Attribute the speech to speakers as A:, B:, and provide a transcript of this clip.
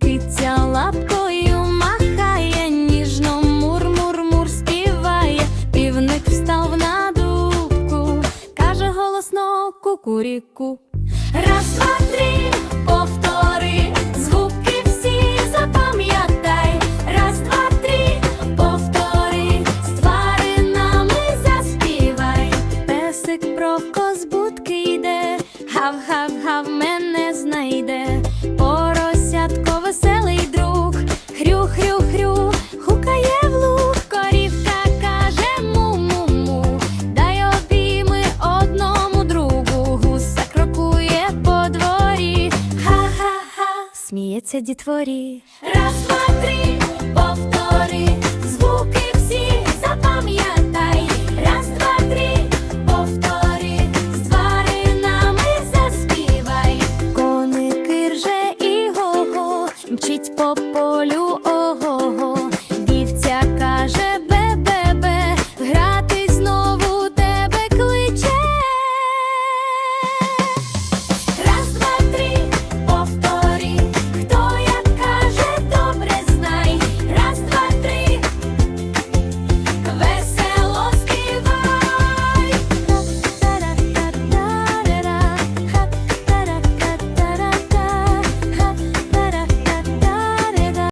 A: Киця лапкою махає, ніжно мур-мур-мур співає, півник встав на дубку, каже голосно кукуріку. Раз, два, три, повтори, Песик з будки йде, гав-гав-гав мене знайде. Поросятко веселий друг, хрю-хрю-хрю, гукає в луг, корівка каже му-му-му, дай обійми одному другу, гуса крокує по дворі, ха-ха-ха, сміється дітворі. Раз, два, три, по полю.